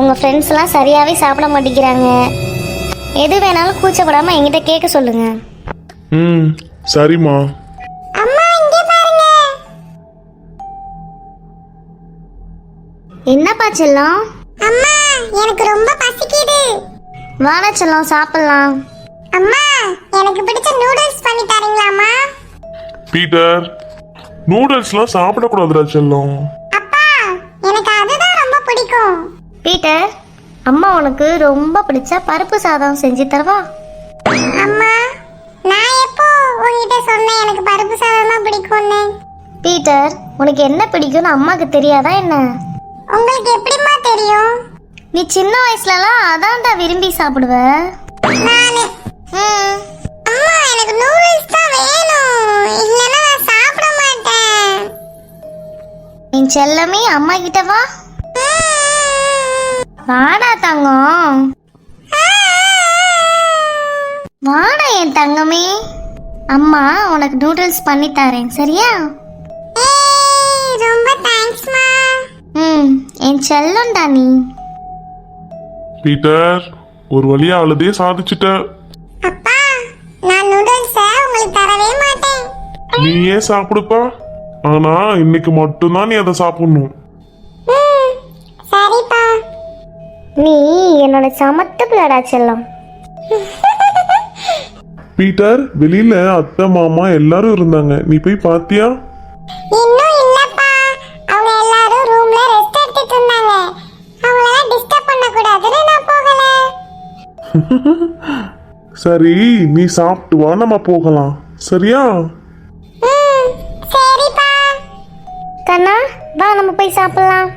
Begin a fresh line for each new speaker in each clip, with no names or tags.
உங்க ஃப்ரெண்ட்ஸ் எல்லாம் சரியாவே சாப்பிட மாட்டேங்கிறாங்க. எது வேணாலும் கூச்சப்படாம என்கிட்ட கேட்க சொல்லுங்க.
ம் சரிம்மா.
அம்மா இங்க பாருங்க. என்னப்பா செல்லம்?
அம்மா எனக்கு ரொம்ப பசிக்குது.
வாடா செல்லம் சாப்பிடலாம்.
அம்மா எனக்கு பிடிச்ச நூடுல்ஸ் பண்ணி தரீங்களாம்மா?
பீட்டர் நூடுல்ஸ்லாம் சாப்பிடக்கூடாதுடா செல்லம்.
பீட்டர் அம்மா உனக்கு ரொம்ப பிடிச்ச பருப்பு சாதம் செஞ்சு தரவா?
அம்மா நான் எப்போ உங்ககிட்ட சொன்னேன் எனக்கு பருப்பு சாதம் தான் பிடிக்கும்னு?
பீட்டர் உனக்கு என்ன பிடிக்கும்னு அம்மாக்கு தெரியாதா என்ன?
உங்களுக்கு எப்படிம்மா தெரியும்?
நீ சின்ன வயசுலலாம் அதான்டா விரும்பி சாப்பிடுவ.
நானு?
ம்.
அம்மா எனக்கு நூடுல்ஸ் தான் வேணும். இல்லைன்னா நான் சாப்பிட மாட்டேன்.
என் செல்லமே அம்மா கிட்ட வா. வாடா தங்கம். வாடா என் தங்கமே. அம்மா உனக்கு நூடுல்ஸ் பண்ணி தரேன் சரியா?
ரொம்ப தேங்க்ஸ்மா
ம். என் செல்லம்டா நீ.
பீட்டர் ஒரு வழியா அழுதே சாதிச்சிட்ட.
அப்பா நான் நூடுல்ஸை உங்களுக்கு தரவே மாட்டேன்.
நீயே சாப்பிடுப்பா? ஆனா இன்னைக்கு மட்டும்தான் நீ அதை சாப்பிடணும்.
நீ என்னோட சமத்து பிள்ளடா செல்லம்.
பீட்டர் வெளியில அத்தை மாமா எல்லாரும் இருந்தாங்க. நீ போய் பாத்தியா?
இன்னும் இல்லப்பா. அவங்க எல்லாரும் ரூம்ல ரெஸ்ட் எடுத்துட்டு இருந்தாங்க. அவங்கள டிஸ்டர்ப் பண்ண கூடாதுன்னு நான் போகல.
சரி நீ சாப்பிட்டு வா நம்ம போகலாம். சரியா?
சரிப்பா.
கண்ணா வா நம்ம போய் சாப்பிடலாம்.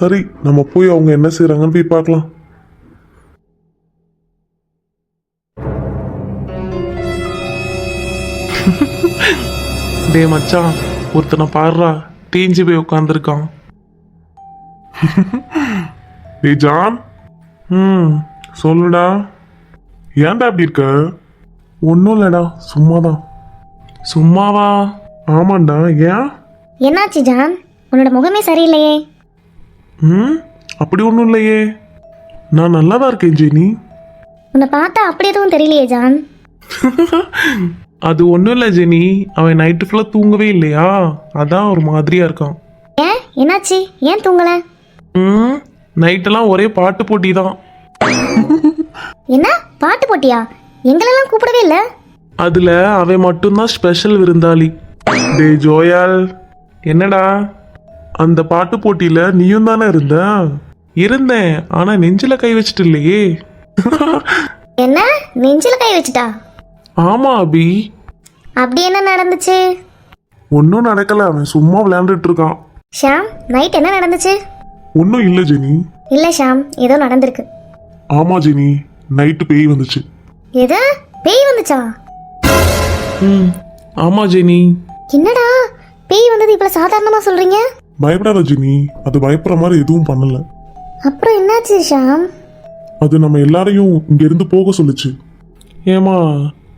சரி நம்ம போய் அவங்க என்ன செய்றாங்கன்னு போய் பார்க்கலாம்.
டே மச்சான் ஒருத்தனை பாடுறா. தேஞ்சு போய் உட்காந்துருக்கான்
டேய் ஜான்.
ம்
சொல்லுடா. ஏன்டா அப்படி இருக்க?
ஒன்றும் இல்லைடா சும்மாதான். சும்மாவா?
ஆமாண்டா ஏன்?
என்னாச்சு ஜான்? உன்னோட முகமே சரியில்லையே.
ம்? அப்படி ஒன்றும் இல்லையே. நான் நல்லா தான் இருக்கேன் ஜெனி.
உன்னை பார்த்தா அப்படி எதுவும் தெரியலையே ஜான்.
அது ஒன்றும் இல்லை ஜெனி. அவன் நைட்டு ஃபுல்லாக தூங்கவே இல்லையா? அதான் ஒரு மாதிரியா இருக்கான்.
ஏன்? என்னாச்சு? ஏன் தூங்கல?
ம்? நைட்டெல்லாம் ஒரே பாட்டு போட்டி தான்.
என்ன? பாட்டு போட்டியா? எங்களெல்லாம் கூப்பிடவே இல்லை?
அதில் அவன் மட்டும்தான் ஸ்பெஷல் விருந்தாளி. டே ஜோயால். என்னடா? அந்த பாட்டு போட்டியில் நீயும் தானே இருந்த? இருந்தேன் ஆனால் நெஞ்சில் கை வச்சிட்டு இல்லையே
என்ன? நெஞ்சில கை வச்சுட்டா?
ஆமா அபி.
அப்படி என்ன நடந்துச்சு?
ஒன்றும் நடக்கல அவன் சும்மா விளையாண்டுட்டு இருக்கான்
ஷாம் நைட் என்ன நடந்துச்சு?
ஒன்றும் இல்லை ஜெனி.
இல்லை ஷாம் ஏதோ நடந்திருக்கு.
ஆமா ஜெனி. நைட்டு பேய் வந்துச்சு.
எது? பேய் வந்துச்சா?
ம் ஆமா ஜெனி.
என்னடா? பேய் வந்தது இவ்வளவு சாதாரணமா சொல்றீங்க?
பயப்படாத ஜெனி. அது பயப்படுற மாதிரி எதுவும் பண்ணல.
அப்புறம் என்னாச்சு ஷாம்?
அது நம்ம எல்லாரையும் இங்க இருந்து போக சொல்லுச்சு.
ஏமா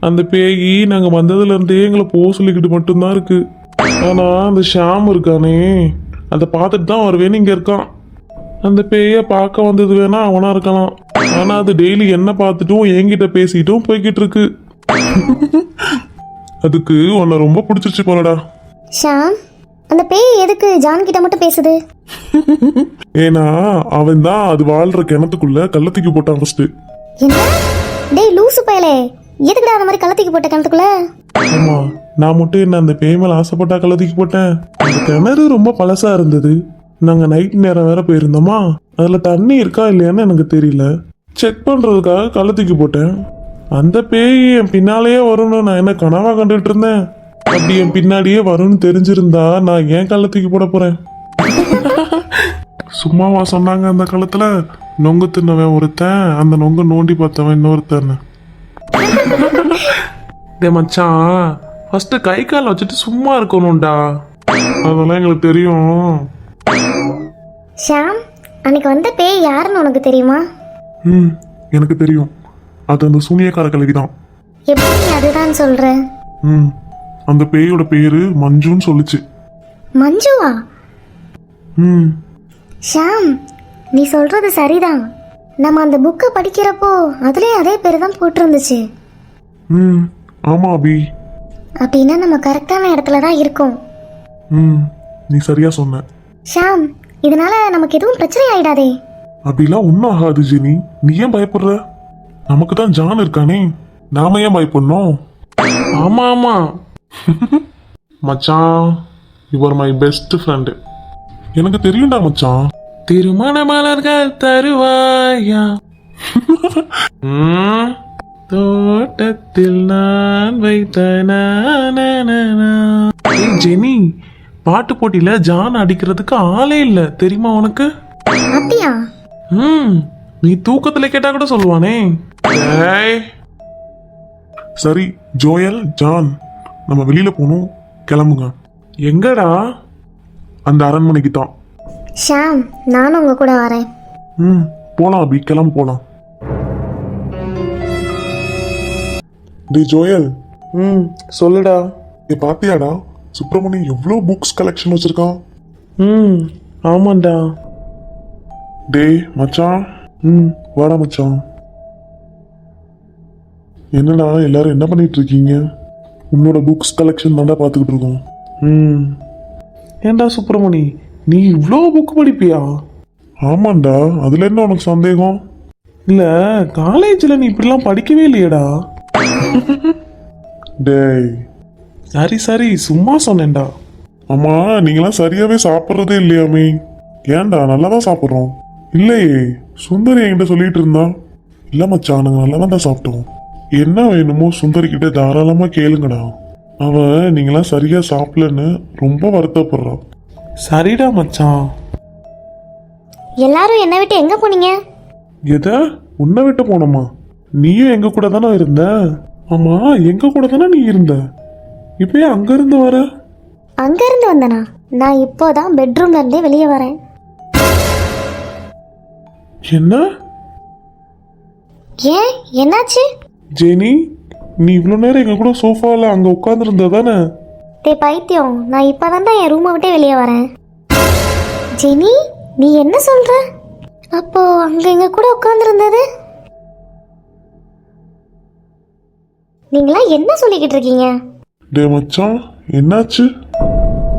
அந்த பேயி நாங்கள் வந்ததுலேருந்தே எங்களை போக சொல்லிக்கிட்டு மட்டும்தான் இருக்கு. ஆனால் அந்த ஷாம் இருக்கானே. அதை பார்த்துட்டு தான் வருவேன்னு இங்கே இருக்கான். அந்த பேயை பார்க்க வந்தது வேணா அவனா இருக்கலாம். ஆனால் அது டெய்லி என்ன பார்த்துட்டும் என்கிட்ட பேசிட்டும் போய்கிட்டு இருக்கு.
அதுக்கு உன்னை ரொம்ப பிடிச்சிருச்சு போலடா.
ஷாம் அந்த பேய் எதுக்கு ஜான் கிட்ட மட்டும் பேசுது?
ஏன்னா அவன் தான் அது வாழ்ற கிணத்துக்குள்ள கள்ளத்துக்கு போட்டான் ஃபர்ஸ்ட்
என்ன? டேய் லூசு பயலே. எதுக்குடா அந்த மாதிரி கள்ளத்துக்கு போட்ட கிணத்துக்குள்ள?
ஆமா நான் மட்டும் என்ன அந்த பேய் மேல ஆசைப்பட்டா கள்ளத்துக்கு போட்டேன்? அந்த கிணறு ரொம்ப பழசா இருந்தது. நாங்க நைட் நேரம் வேற போயிருந்தோமா? அதுல தண்ணி இருக்கா இல்லையான்னு எனக்கு தெரியல. செக் பண்றதுக்காக கள்ளத்துக்கு போட்டேன். அந்த பேய் என் பின்னாலேயே வரும்னு நான் என்ன கனவா கண்டுட்டு இருந்தேன்? அப்படி என் பின்னாடியே வரும்னு தெரிஞ்சிருந்தா நான் ஏன் கள்ளத்துக்கு போட போறேன்? சும்மாவா சொன்னாங்க அந்த காலத்துல? நொங்கு தின்னவன் ஒருத்தன் அந்த நொங்கு நோண்டி பார்த்தவன் இன்னொருத்தன்.
டே மச்சான் ஃபஸ்ட்டு கை கால் வச்சுட்டு சும்மா இருக்கணும்டா.
அதெல்லாம் எங்களுக்கு தெரியும்.
ஷாம் அன்னைக்கு வந்த பேய் யாருன்னு உனக்கு தெரியுமா?
ம் எனக்கு தெரியும். அது அந்த சூனியக்கார கல்வி தான்
எப்படி அதுதான் சொல்ற?
ம். அந்த பேயோட பேரு மஞ்சுன்னு சொல்லுச்சு.
மஞ்சுவா?
ம்.
ஷாம் நீ சொல்றது சரிதான். நம்ம அந்த புக்கை படிக்கிறப்போ அதுலயும் அதே பேர் தான் போட்டிருந்துச்சு.
ம். ஆமா அபி.
அப்படின்னா நம்ம கரெக்டான இடத்துல தான் இருக்கோம்.
ம். நீ சரியா சொன்ன.
ஷாம் இதனால நமக்கு எதுவும் பிரச்சனை ஆயிடாதே.
அப்படிலாம் ஒன்றும் ஆகாது ஜெனி. நீ ஏன் பயப்படுற? நமக்கு தான் ஜான் இருக்கானே. நாம ஏன் பயப்படணும்?
ஆமா ஆமா. மச்சான் யுவர் மை பெஸ்ட் ஃப்ரெண்டு
எனக்கு தெரியும்டா மச்சான்.
திருமண மலர்கள் தருவாயா தோட்டத்தில் நான் வைத்த ஜெனி பாட்டு போட்டியில ஜான் அடிக்கிறதுக்கு ஆளே இல்ல. தெரியுமா உனக்கு?
அப்படியா?
ம். நீ தூக்கத்துல கேட்டா கூட சொல்லுவானே.
சரி ஜோயல் ஜான். நம்ம வெளியில போகணும். கிளம்புங்க.
எங்கடா?
அந்த அரண்மனைக்கு தான்.
ஷாம் நானும் உங்க கூட வரேன்.
ம் போலாம் அபி கிளம்பு போலாம். டே ஜோயல்.
ம் சொல்லுடா.
நீ பாத்தியாடா? சுப்பிரமணி எவ்வளோ புக்ஸ் கலெக்ஷன் வச்சிருக்கான்.
ம் ஆமாண்டா.
டேய் மச்சான். ம் வாடா மச்சான். என்னடா எல்லாரும் என்ன பண்ணிட்டு இருக்கீங்க? உன்னோட புக்ஸ் கலெக்ஷன் தான்டா பார்த்துக்கிட்டு இருக்கோம்.
ம். ஏண்டா சுப்பிரமணி நீ இவ்வளோ புக் படிப்பியா?
ஆமாண்டா அதுல என்ன உனக்கு சந்தேகம்?
இல்ல காலேஜில் நீ இப்படிலாம் படிக்கவே இல்லையேடா.
டேய்.
சரி சரி சும்மா சொன்னேன்டா.
அம்மா நீங்களாம் சரியாவே சாப்பிட்றதே இல்லையாமே ஏன்டா நல்லா தான் சாப்பிட்றோம். இல்லையே சுந்தரி என்கிட்ட சொல்லிட்டு இருந்தா. இல்ல மச்சான் நாங்கள் நல்லா தான் சாப்பிட்டோம். என்ன வேணுமோ சுந்தரி கிட்ட தாராளமா கேளுங்கடா. அவன் நீங்களாம் சரியா சாப்பிடலன்னு ரொம்ப வருத்தப்படுறான்
சரிடா மச்சான்.
எல்லாரும் என்னை விட்டு எங்க போனீங்க?
எத? உன்னை விட்டு போனோமா? நீயும் எங்க கூட தானே இருந்த? ஆமா எங்க கூட தானே நீ இருந்த? இப்போ ஏன் அங்க இருந்து வர.
அங்க இருந்து வந்தனா? நான் இப்போதான் பெட்ரூம்ல இருந்தே வெளியே வரேன்.
என்ன?
ஏன்? என்னாச்சு?
ஜெனி நீ இவ்வளோ நேரம் எங்க கூட சோஃபாவில் அங்க உட்காந்துருந்த தானே?
டே பைத்தியம் நான் இப்போதான் என் ரூமை விட்டு வெளியே வரேன். ஜெனி நீ என்ன சொல்ற? அப்போ அங்க எங்க கூட உட்காந்துருந்தது நீங்களா என்ன சொல்லிக்கிட்டு இருக்கீங்க?
டே மச்சான் என்னாச்சு?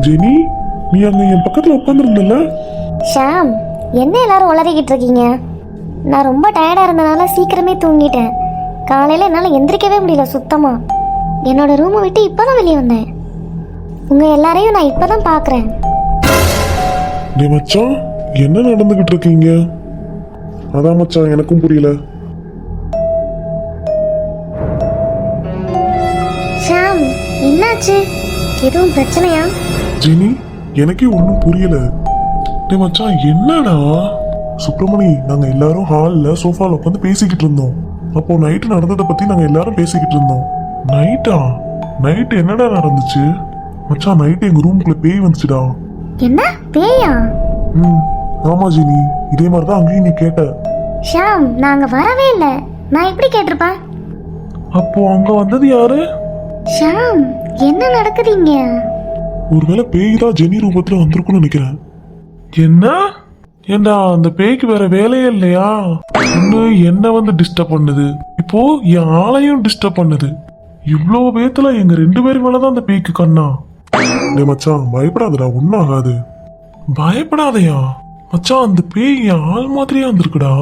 ஜெனி நீ அங்க என் பக்கத்துல உட்காந்துருந்தல
ஷாம் என்ன எல்லாரும் உளறிக்கிட்டு இருக்கீங்க? நான் ரொம்ப டயர்டாக இருந்தனால சீக்கிரமே தூங்கிட்டேன். காலையில் என்னால் எந்திரிக்கவே முடியல சுத்தமா. என்னோட ரூமை விட்டு இப்போ தான் வெளியே வந்தேன். உங்கள் எல்லாரையும் நான் இப்போ தான் பார்க்குறேன்
டே மச்சான் என்ன நடந்துகிட்டு இருக்கீங்க? அதான் மச்சான் எனக்கும் புரியல.
ஷாம் என்னாச்சு? எதுவும் பிரச்சனையா?
ஜெனி எனக்கே ஒன்றும் புரியல. டே மச்சான் என்னடா? சுப்பிரமணி நாங்க எல்லாரும் ஹால்ல சோஃபால உட்காந்து பேசிக்கிட்டு இருந்தோம். அப்போ நைட்டு நடந்ததை பத்தி நாங்க எல்லாரும் பேசிக்கிட்டு இருந்தோம். நைட்டா நைட் என்னடா நடந்துச்சு? மச்சான் நைட்டு எங்க ரூம்குள்ள பேய் வந்துச்சுடா.
என்ன? பேயா?
ம் ஆமா ஜெனி. இதே மாதிரி தான் அங்கேயும் நீ கேட்ட.
ஷாம் நான் அங்கே வரவே இல்லை. நான் எப்படி கேட்டிருப்பேன்?
அப்போ அங்க வந்தது யாரு?
ஷாம் என்ன நடக்குதுங்க
ஒருவேளை பேய் தான் ஜெனி ரூபத்துல வந்திருக்கும்னு நினைக்கிறேன்.
என்ன? ஏண்டா அந்த பேய்க்கு வேற வேலையே இல்லையா? ஒண்ணு என்ன வந்து டிஸ்டர்ப் பண்ணுது? இப்போ என் ஆளையும் டிஸ்டர்ப் பண்ணுது. இவ்வளோ பேத்துல எங்க ரெண்டு பேரும் மேலதான் அந்த பேய்க்கு கண்ணா?
டே மச்சான் பயப்படாதடா ஒன்றும் ஆகாது.
பயப்படாதயா? மச்சான் அந்த பேய் என் ஆள் மாதிரியே வந்திருக்குடா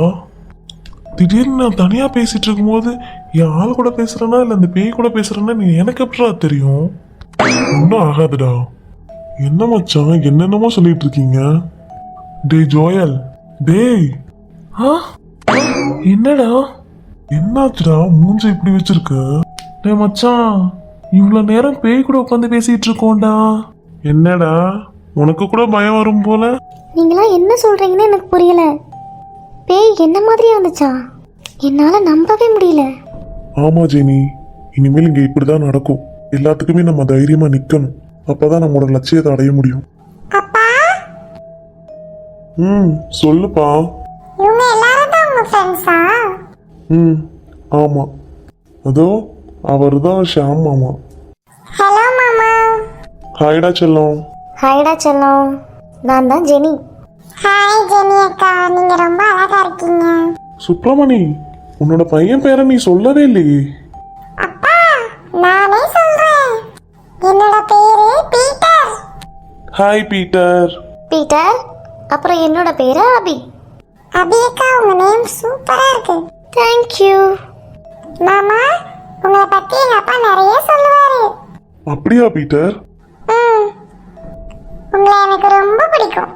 திடீர்னு நான் தனியா பேசிட்டு இருக்கும்போது என் ஆள் கூட பேசுறேனா இல்ல அந்த பேய் கூட பேசுறேன்னா நீ எனக்கு எப்படா தெரியும்?
ஒன்றும் ஆகாதுடா. என்ன மச்சான் என்னென்னமோ சொல்லிட்டு இருக்கீங்க? டேய் ஜோயல். டேய்.
ஆ? என்னடா?
என்னாச்சுடா? மூஞ்ச இப்படி வச்சிருக்க?
டேய் மச்சான் இவ்வளோ நேரம் பேய் கூட உட்காந்து பேசிட்டு இருக்கோம்டா. என்னடா? உனக்கு கூட பயம் வரும் போல.
நீங்களாம் என்ன சொல்கிறீங்கன்னு எனக்கு புரியல. பேய் என்ன மாதிரியே வந்துச்சா என்னால் நம்பவே முடியல.
ஆமா ஜெனி. இனிமேல் இங்க இப்படிதான் நடக்கும். எல்லாத்துக்குமே நம்ம தைரியமா நிக்கணும். அப்பதான் நம்மளோட லட்சியத்தை அடைய முடியும். ம் சொல்லுப்பா.
இவங்க எல்லாரும் தான் உங்க ஃப்ரெண்ட்ஸா
ம் ஆமா. அதோ அவர் தான் ஷாம் மாமா. ஹாய்டா செல்லம்.
ஹாய்டா செல்லம். நான் தான் ஜெனி.
ஹாய் ஜெனி அக்கா. நீங்க ரொம்ப அழகா இருக்கீங்க.
சுப்பிரமணி உன்னோட பையன் பேரை நீ சொல்லவே இல்லையே.
அப்பா நானே சொல்றேன். என்னோட பேரு பீட்டர்.
Hi Peter.
பீட்டர் அப்புறம் என்னோட பேரு அபி.
அபி அக்கா உங்க நேம் சூப்பரா இருக்கு.
தேங்க்யூ
மாமா உங்களை பத்தி எங்க அப்பா நிறைய சொல்லுவாரு.
அப்படியா பீட்டர்?
ம். உங்களை எனக்கு ரொம்ப பிடிக்கும்.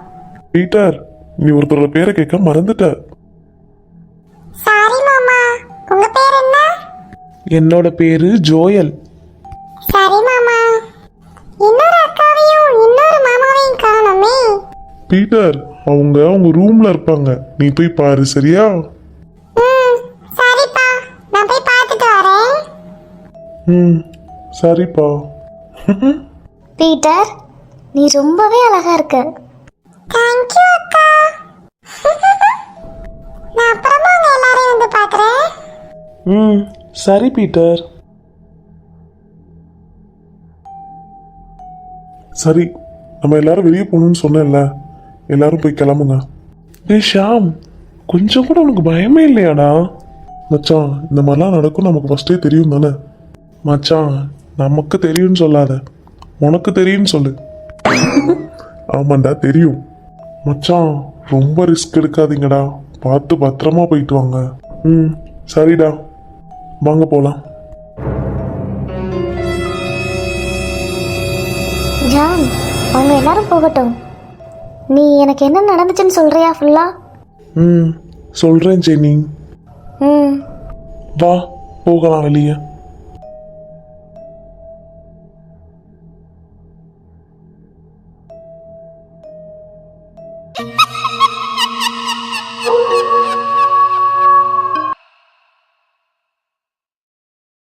பீட்டர் நீ ஒருத்தரோட பேரை கேட்க மறந்துட்ட.
சாரி மாமா உங்க பேர் என்ன?
என்னோட பேரு ஜோயல். பீட்டர் அவங்க அவங்க ரூம்ல இருப்பாங்க. நீ போய் பாரு சரியா?
ம் சரிப்பா. நான் போய் பார்த்துட்டு வரேன்.
ம் சரிப்பா.
பீட்டர் நீ ரொம்பவே அழகா இருக்க.
தேங்க்யூ அக்கா. நான் அப்புறமா உங்க எல்லாரையும் வந்து பார்க்குறேன்.
ம் சரி பீட்டர். சரி நம்ம எல்லாரும் வெளியே போகணும்னு சொன்னேன்ல. எல்லாரும் போய் கிளம்புங்க. ஏ ஷாம் கொஞ்சம் கூட உனக்கு பயமே இல்லையாடா? மச்சான் இந்த மாதிரிலாம் நடக்கும் நமக்கு ஃபஸ்ட்டே தெரியும் தானே? மச்சான் நமக்கு தெரியும்னு சொல்லாத. உனக்கு தெரியும்னு சொல்லு. ஆமாண்டா தெரியும். மச்சான் ரொம்ப ரிஸ்க் எடுக்காதீங்கடா. பார்த்து பத்திரமா போயிட்டு வாங்க. ம் சரிடா. வாங்க போகலாம்
ஜான் அவங்க எல்லாரும் போகட்டும். நீ எனக்கு என்ன நடந்துச்சுன்னு சொல்றியா ஃபுல்லா?
ம் சொல்கிறேன் ஜெனி.
ம்.
வா போகலாம் வெளியே.